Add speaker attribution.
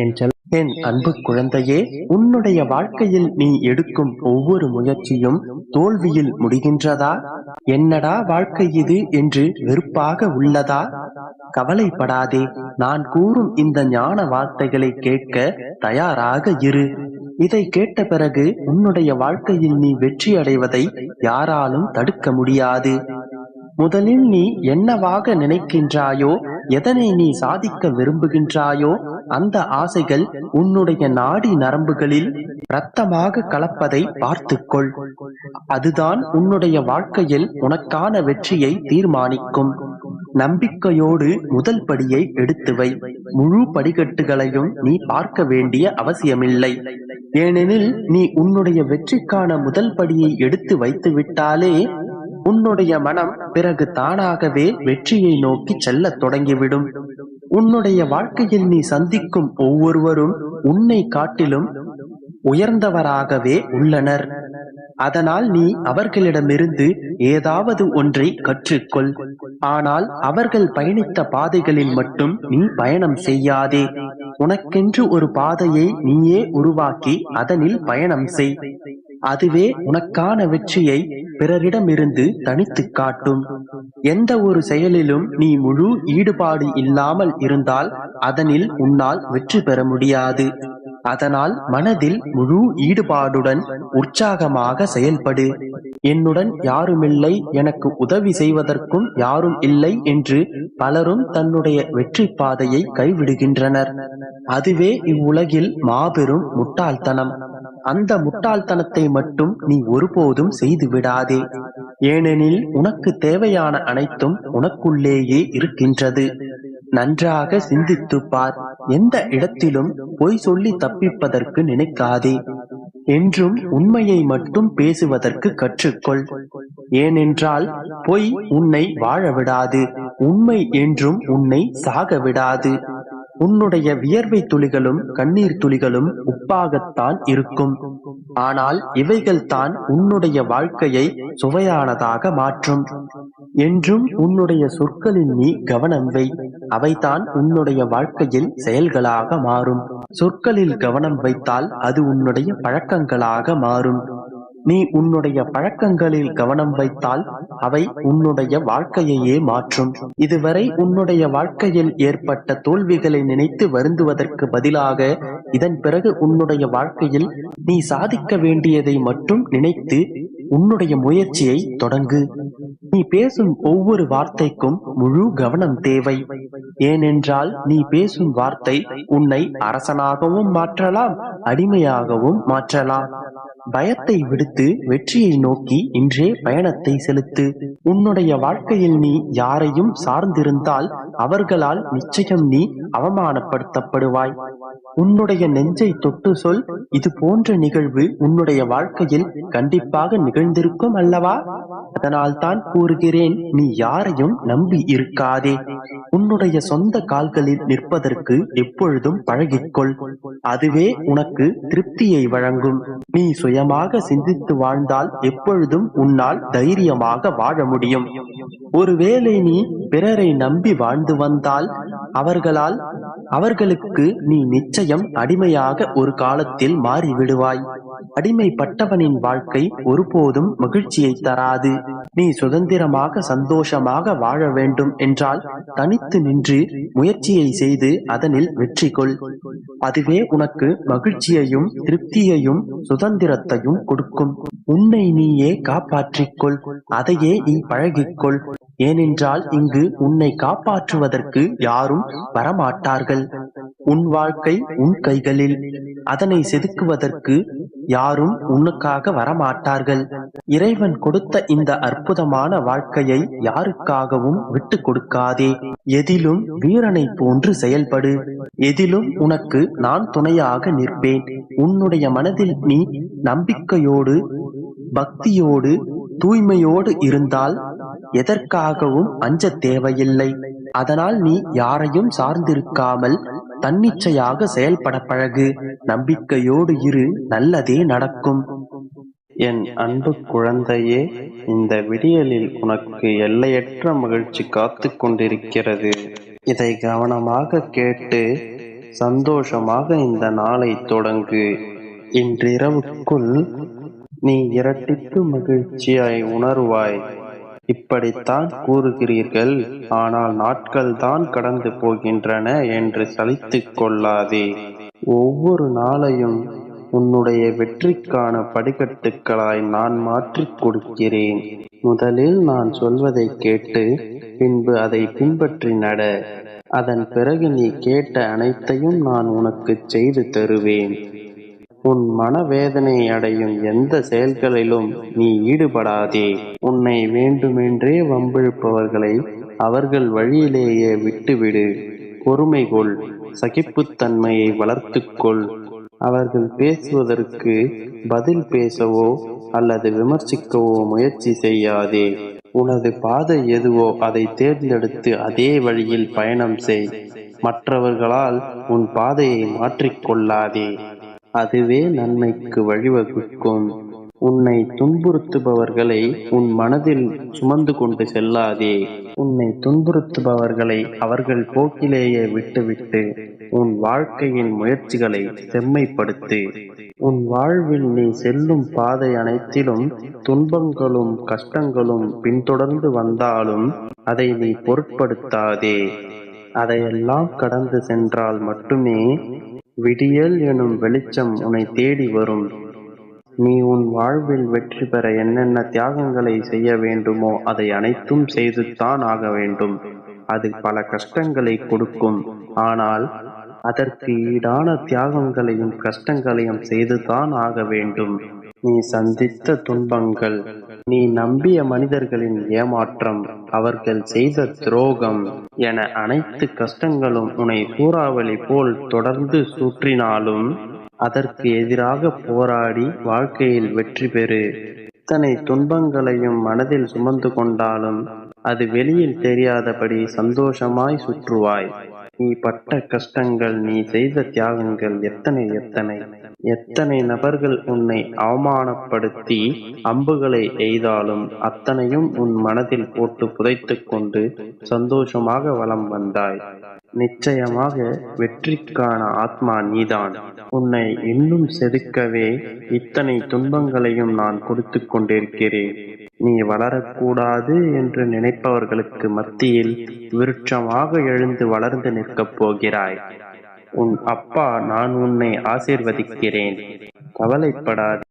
Speaker 1: என் செல் என் அன்பு குழந்தையே உன்னுடைய வாழ்க்கையில் நீ எடுக்கும் ஒவ்வொரு முயற்சியும் தோல்வியில் முடிகின்றதா? என்னடா வாழ்க்கை இது என்று வெறுப்பாக உள்ளதா? கவலைப்படாதே நான் கூறும் இந்த ஞான வார்த்தைகளை கேட்க தயாராக இரு. இதை கேட்ட பிறகு உன்னுடைய வாழ்க்கையில் நீ வெற்றி அடைவதை யாராலும் தடுக்க முடியாது. முதலில் நீ என்னவாக நினைக்கின்றாயோ எதனை நீ சாதிக்க விரும்புகின்றாயோ அந்த ஆசைகள் உன்னுடைய நாடி நரம்புகளில் இரத்தமாக கலப்பதை பார்த்துக்கொள். அதுதான் உன்னுடைய வாழ்க்கையில் உனக்கான வெற்றியை தீர்மானிக்கும். நம்பிக்கையோடு முதல் படியை எடுத்து வை. முழு படிக்கட்டுகளையும் நீ பார்க்க வேண்டிய அவசியமில்லை. ஏனெனில் நீ உன்னுடைய வெற்றிக்கான முதல் படியை எடுத்து வைத்து விட்டாலே உன்னுடைய மனம் பிறகு தானாகவே வெற்றியை நோக்கி செல்லத் தொடங்கிவிடும். உன்னுடைய வாழ்க்கையில் நீ சந்திக்கும் ஒவ்வொருவரும் உன்னை காட்டிலும் உயர்ந்தவராகவே உள்ளனர். அதனால் நீ அவர்களிடமிருந்து ஏதாவது ஒன்றை கற்றுக்கொள். ஆனால் அவர்கள் பயணித்த பாதைகளில் மட்டும் நீ பயணம் செய்யாதே. உனக்கென்று ஒரு பாதையை நீயே உருவாக்கி அதனில் பயணம் செய். அதுவே உனக்கான வெற்றியை பிறரிடமிருந்து தனித்து காட்டும். எந்த ஒரு செயலிலும் நீ முழு ஈடுபாடு இல்லாமல் இருந்தால் அதனில் உன்னால் வெற்றி பெற முடியாது. அதனால் மனதில் முழு ஈடுபாடுடன் உற்சாகமாக செயல்படு. என்னுடன் யாருமில்லை எனக்கு உதவி செய்வதற்கும் யாரும் இல்லை என்று பலரும் தன்னுடைய வெற்றி பாதையை கைவிடுகின்றனர். அதுவே இவ்வுலகில் மாபெரும் முட்டாள்தனம். அந்த முட்டாள்தனத்தை மட்டும் நீ ஒருபோதும் செய்து விடாதே ஏனெனில் உனக்கு தேவையான அனைத்தும் உனக்குள்ளேயே இருக்கின்றது. நன்றாக சிந்தித்துப் பார். எந்த இடத்திலும் பொய் சொல்லி தப்பிப்பதற்கு நினைக்காதே. என்றும் உண்மையை மட்டும் பேசுவதற்கு கற்றுக்கொள். ஏனென்றால் பொய் உன்னை வாழ விடாது. உண்மை என்றும் உன்னை சாக விடாது உன்னுடைய வியர்வை துளிகளும் கண்ணீர் துளிகளும் உப்பாகத்தான் இருக்கும். ஆனால் இவைகள் தான் உன்னுடைய வாழ்க்கையை சுவையானதாக மாற்றும். என்றும் உன்னுடைய சொற்களில் நீ கவனம் வை. அவைதான் உன்னுடைய வாழ்க்கையில் செயல்களாக மாறும். சொற்களில் கவனம் வைத்தால் அது உன்னுடைய பழக்கங்களாக மாறும். நீ உன்னுடைய பழக்கங்களில் கவனம் வைத்தால் அவை உன்னுடைய வாழ்க்கையையே மாற்றும். இதுவரை உன்னுடைய வாழ்க்கையில் ஏற்பட்ட தோல்விகளை நினைத்து வருந்துவதற்கு பதிலாக இதன் பிறகு உன்னுடைய வாழ்க்கையில் நீ சாதிக்க வேண்டியதை மட்டும் நினைத்து உன்னுடைய முயற்சியை தொடங்கு. நீ பேசும் ஒவ்வொரு வார்த்தைக்கும் முழு கவனம் தேவை. ஏனென்றால் நீ பேசும் வார்த்தை உன்னை அரசனாகவும் மாற்றலாம் அடிமையாகவும் மாற்றலாம். பயத்தை விடுத்து வெற்றியை நோக்கி இன்றே பயணத்தை செலுத்து. உன்னுடைய வாழ்க்கையில் நீ யாரையும் சார்ந்திருந்தால் அவர்களால் நிச்சயம் நீ அவமானப்படுத்தப்படுவாய். உன்னுடைய நெஞ்சை தொட்டு சொல். இது போன்ற நிகழ்வு உன்னுடைய வாழ்க்கையில் கண்டிப்பாக நிகழ்ந்திருக்கும் அல்லவா? அதனால் தான் கூறுகிறேன் நீ யாரையும் நம்பி இருக்காதே. உன்னுடைய சொந்த கால்களில் நிற்பதற்கு எப்பொழுதும் பழகிக்கொள். அதுவே உனக்கு திருப்தியை வழங்கும். நீ சுயமாக சிந்தித்து வாழ்ந்தால் எப்பொழுதும் உன்னால் தைரியமாக வாழ முடியும். ஒருவேளை நீ பிறரை நம்பி வாழ்ந்து வந்தால் அவர்களால் அவர்களுக்கு நீ நிச்சயம் அடிமையாக ஒரு காலத்தில் மாறிவிடுவாய். அடிமைப்பட்டவனின் வாழ்க்கை ஒருபோதும் மகிழ்ச்சியை தராது. நீ சுதந்திரமாக சந்தோஷமாக வாழ வேண்டும் என்றால் தனித்து நின்று முயற்சியை செய்து அதனில் வெற்றி கொள். அதுவே உனக்கு மகிழ்ச்சியையும் திருப்தியையும் சுதந்திரத்தையும் கொடுக்கும். உன்னை நீயே காப்பாற்றிக்கொள் அதையே நீ பழகிக்கொள் ஏனென்றால் இங்கு உன்னை காப்பாற்றுவதற்கு யாரும் வரமாட்டார்கள். உன் வாழ்க்கை உன் கைகளில். அதனை செதுக்குவதற்கு யாரும் உனக்காக வரமாட்டார்கள். இறைவன் கொடுத்த இந்த அற்புதமான வாழ்க்கையை யாருக்காகவும் விட்டு கொடுக்காதே. எதிலும் வீரனை போன்று செயல்படு. எதிலும் உனக்கு நான் துணையாக நிற்பேன். உன்னுடைய மனதில் நீ நம்பிக்கையோடு பக்தியோடு தூய்மையோடு இருந்தால் எதற்காகவும் அஞ்ச தேவையில்லை. அதனால் நீ யாரையும் சார்ந்திருக்காமல் தன்னிச்சையாக செயல்பட பழகு. நம்பிக்கையோடு இரு நல்லதே நடக்கும்.
Speaker 2: என் அன்பு குழந்தையே இந்த விடியலில் உனக்கு எல்லையற்ற மகிழ்ச்சி காத்து கொண்டிருக்கிறது. இதை கவனமாக கேட்டு சந்தோஷமாக இந்த நாளை தொடங்கு. இன்றிரவுக்குள் நீ இரட்டிப்பு மகிழ்ச்சியாய் உணர்வாய். இப்படித்தான் கூறுகிறீர்கள். ஆனால் நாட்கள் தான் கடந்து போகின்றன என்று சலித்துக் கொள்ளாதே. ஒவ்வொரு நாளையும் உன்னுடைய வெற்றிக்கான படிக்கட்டுகளாய் நான் மாற்றிக் கொடுக்கிறேன். முதலில் நான் சொல்வதை கேட்டு பின்பு அதை பின்பற்றி நட. அதன் பிறகு நீ கேட்ட அனைத்தையும் நான் உனக்கு செய்து தருவேன். உன் மனவேதனை அடையும் எந்த செயல்களிலும் நீ ஈடுபடாதே. உன்னை வேண்டுமென்றே வம்பிழுப்பவர்களை அவர்கள் வழியிலேயே விட்டுவிடு. பொறுமை கொள் சகிப்புத்தன்மையை வளர்த்துக்கொள் அவர்கள் பேசுவதற்கு பதில் பேசவோ அல்லது விமர்சிக்கவோ முயற்சி செய்யாதே. உனது பாதை எதுவோ அதை தேர்ந்தெடுத்து அதே வழியில் பயணம் செய். மற்றவர்களால் உன் பாதையை மாற்றிக்கொள்ளாதே அதுவே நன்மைக்கு வழிவகுக்கும். உன்னை துன்புறுத்துபவர்களை உன் மனதில் சுமந்து கொண்டு செல்லாதே. உன்னை துன்புறுத்துபவர்களை அவர்கள் போக்கிலேயே விட்டுவிட்டு உன் வாழ்க்கையின் முயற்சிகளை செம்மைப்படுத்து. உன் வாழ்வில் நீ செல்லும் பாதை அனைத்திலும் துன்பங்களும் கஷ்டங்களும் பின்தொடர்ந்து வந்தாலும் அதை நீ பொருட்படுத்தாதே. அதையெல்லாம் கடந்து சென்றால் மட்டுமே விடியல் எனும் வெளிச்சம் உன்னை தேடி வரும். நீ உன் வாழ்வில் வெற்றி பெற என்னென்ன தியாகங்களை செய்ய வேண்டுமோ அதை அனைத்தும் செய்துத்தான் ஆக வேண்டும். அது பல கஷ்டங்களை கொடுக்கும். ஆனால் அதற்கு ஈடான தியாகங்களையும் கஷ்டங்களையும் செய்துதான் ஆக வேண்டும். நீ சந்தித்த துன்பங்கள் நீ நம்பிய மனிதர்களின் ஏமாற்றம் அவர்கள் செய்த துரோகம் என அனைத்து கஷ்டங்களும் உன்னை சூறாவளி போல் தொடர்ந்து சுற்றினாலும் அதற்கு எதிராக போராடி வாழ்க்கையில் வெற்றி பெறு. இத்தனை துன்பங்களையும் மனதில் சுமந்து கொண்டாலும் அது வெளியில் தெரியாதபடி சந்தோஷமாய் சுற்றுவாய். நீ பட்ட கஷ்டங்கள் நீ செய்த தியாகங்கள் எத்தனை எத்தனை? எத்தனை நபர்கள் உன்னை அவமானப்படுத்தி அம்புகளை எய்தாலும் அத்தனையும் உன் மனதில் போட்டு புதைத்துக் கொண்டு சந்தோஷமாக வலம் வந்தாய். நிச்சயமாக வெற்றிக்கான ஆத்மா நீதான். உன்னை இன்னும் செதுக்கவே இத்தனை துன்பங்களையும் நான் கொடுத்து கொண்டிருக்கிறேன். நீ வளரக்கூடாது என்று நினைப்பவர்களுக்கு மத்தியில் விருட்சமாக எழுந்து வளர்ந்து நிற்கப் போகிறாய். உன் அப்பா நான் உன்னை ஆசீர்வதிக்கிறேன். கவலைப்படாது.